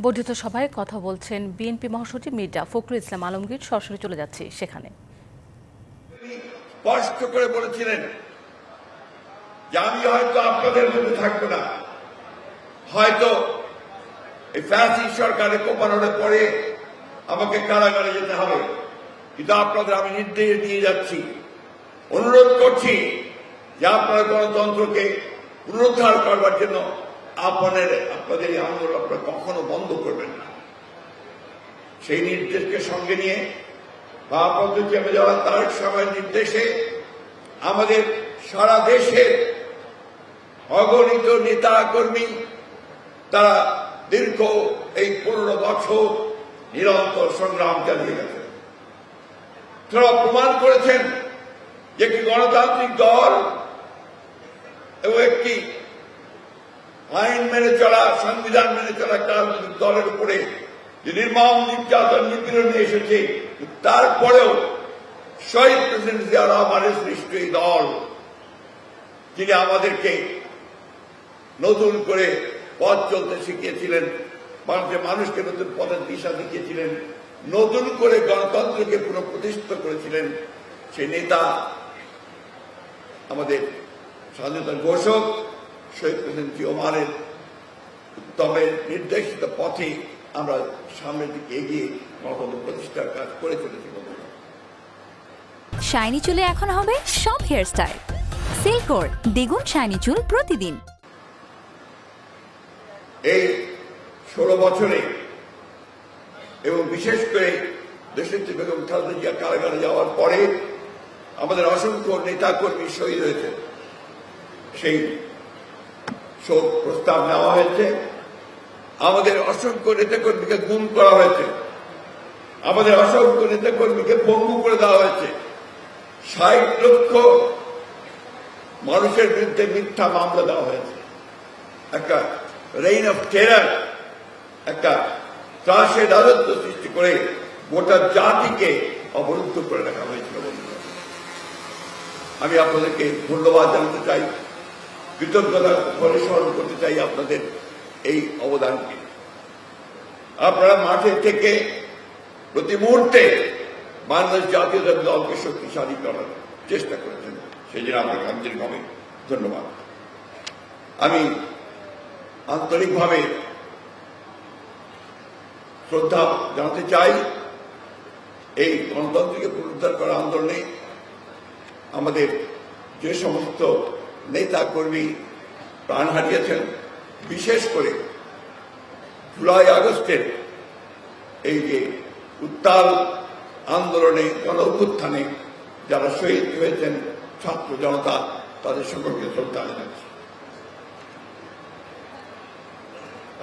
বর্ধিত সভায় কথা বলছেন বিএনপি মহাসচিব মির্জা ফখরুল ইসলাম আলমগীর। সরাসরি চলে যাচ্ছে সেখানে। স্পষ্ট করে বলেছিলেন যে আমি হয়তো আপনাদের মধ্যে থাকব না। হয়তো এই ফ্যাসি সরকারের কোপানোর পরে আমাকে কারাগারে যেতে হবে। কিন্তু আপনাদের আমি নির্দেশ দিয়ে যাচ্ছি, অনুরোধ করছি যে আপনারা গণতন্ত্রকে পুনরুদ্ধার করবার জন্য আপনাদের আপনাদের এই আন্দোলন আপনারা কখনো বন্ধ করবেন না। সেই নির্দেশকে সঙ্গে নিয়ে ভারপ্রাপ্ত চেপে যাওয়া তার সময়ের নির্দেশে আমাদের সারা দেশের অগণিত নেতা কর্মী তারা দীর্ঘ এই পনেরো বছর নিরন্তর সংগ্রাম চালিয়ে গেছেন। তারা প্রমাণ করেছেন যে একটি গণতান্ত্রিক দল এবং একটি আইন মেনে চলা, সংবিধান মেনে চলা একটা দলের উপরে যে নির্মম নির্যাতন নিপীড়ন এসেছে, তারপরেও শহীদ প্রেসিডেন্ট জিয়া রহমানের সৃষ্ট এই দল, যিনি আমাদেরকে নতুন করে পথ চলতে শিখিয়েছিলেন মানুষের মানুষকে নতুন পথের দিশা দেখিয়েছিলেন, নতুন করে গণতন্ত্রকে পুনঃপ্রতিষ্ঠিত করেছিলেন, সেই নেতা আমাদের স্বাধীনতার ঘোষক শহীদ প্রেসিডেন্ট ওমারের উত্তমের নির্দেশিত পথে আমরা সামনের দিকে এগিয়ে গণতন্ত্র প্রতিষ্ঠার কাজ করে চলেছি শাইনি চুলে এখন হবে সব হেয়ারস্টাইল সিল্কোর দ্বিগুণ শাইনি চুল প্রতিদিন। এই ষোলো বছরে এবং বিশেষ করে দেশের যে বেগম খালেদা জিয়া কারাগারে যাওয়ার পরে আমাদের অসংখ্য নেতা কর্মী শহীদ হয়েছে সেই শোক প্রস্তাব নেওয়া হয়েছে। আমাদের অসংখ্য নেতা কর্মীকে গুম করা হয়েছে। আমাদের অসংখ্য নেতা কর্মীকে পঙ্গু করে দেওয়া হয়েছে। ষাট লক্ষ মানুষের বিরুদ্ধে মিথ্যা মামলা দেওয়া হয়েছে। একটা রেইন অফ টেরার একটা ত্রাসের রাজত্ব সৃষ্টি করে গোটা জাতিকে অবরুদ্ধ করে রাখা হয়েছিল আমি আপনাদেরকে ধন্যবাদ জানাতে চাই। কৃতজ্ঞতা করে স্মরণ করতে চাই আপনাদের এই অবদানকে। আপনারা মাঠে থেকে প্রতি মুহূর্তে বাংলাদেশ জাতীয় দলকে শক্তিশালী করার চেষ্টা করেছেন। সেই জন্য আপনাকে আন্তরিকভাবে ধন্যবাদ। আমি আন্তরিকভাবে শ্রদ্ধা জানাতে চাই, এই গণতন্ত্রকে পুনরুদ্ধার করার আন্দোলনে আমাদের যে সমস্ত নেতা কর্মী প্রাণ হারিয়েছেন। বিশেষ করে জুলাই আগস্টের এই যে উত্তাল আন্দোলনে গণ অভ্যুত্থানে যারা শহীদ হয়েছেন ছাত্র জনতা, তাদের সকলকে শ্রদ্ধা জানাচ্ছি।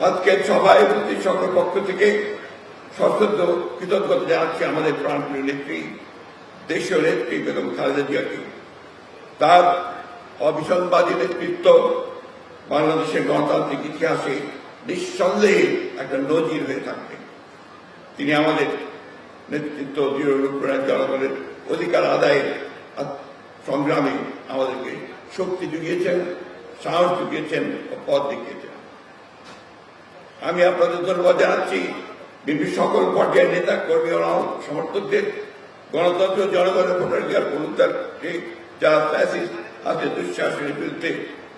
আজকের সভায় প্রতি সকল পক্ষ থেকে সশ্রদ্ধ কৃতজ্ঞতা জানাচ্ছি আমাদের প্রাণপ্রিয় নেত্রী, দেশীয় নেত্রী বেগম খালেদা জিয়াকে। তার অবিসংবাদী নেতৃত্ব বাংলাদেশের গণতান্ত্রিক ইতিহাসে নিঃসন্দেহে একটা নজির হয়ে থাকবে। তিনি আমাদের নেতৃত্ব দৃঢ় জনগণের অধিকার আদায়ের সংগ্রামে আমাদেরকে শক্তি জুগিয়েছেন, সাহস জুগিয়েছেন ও পথ দেখিয়েছেন। আমি আপনাদের ধন্যবাদ জানাচ্ছি। বিভিন্ন সকল পর্যায়ের নেতা, কর্মী সমর্থকদের, গণতন্ত্র জনগণের ভোটাধিকার পুনরুদ্ধারকে যারা আজকে দুঃশাসনের বিরুদ্ধে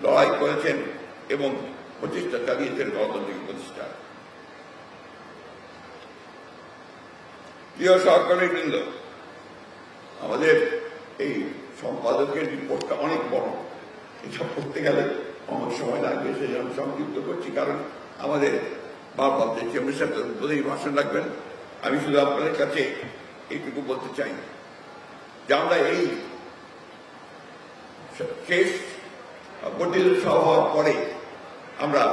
লড়াই করেছেন এবং প্রচেষ্টা চালিয়েছেন গণতান্ত্রিক প্রতিষ্ঠা। প্রিয় সহকর্মী বৃন্দ আমাদের এই সম্পাদকের রিপোর্টটা অনেক বড়। এসব পড়তে গেলে অনেক সময় লাগবে সেই জন্য সংক্ষিপ্ত করছি, কারণ আমাদের ভারপ্রাপ্ত চেয়ারম্যান সাহেব উদ্বোধনী ভাষণ রাখবেন। আমি শুধু আপনাদের কাছে এইটুকু বলতে চাই যে আমরা এই শেষ বর্ধিত সভা পরে আমরা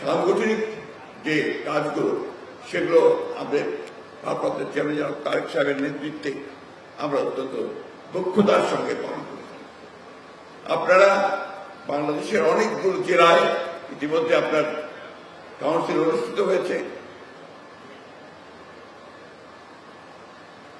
সাংগঠনিক যে কাজগুলো, সেগুলো আমাদের ভারপ্রাপ্ত চেয়ারম্যান তারেক সাহেবের নেতৃত্বে আমরা অত্যন্ত দক্ষতার সঙ্গে পালন করি। আপনারা বাংলাদেশের অনেকগুলো জেলায় ইতিমধ্যে আপনার কাউন্সিল অনুষ্ঠিত হয়েছে।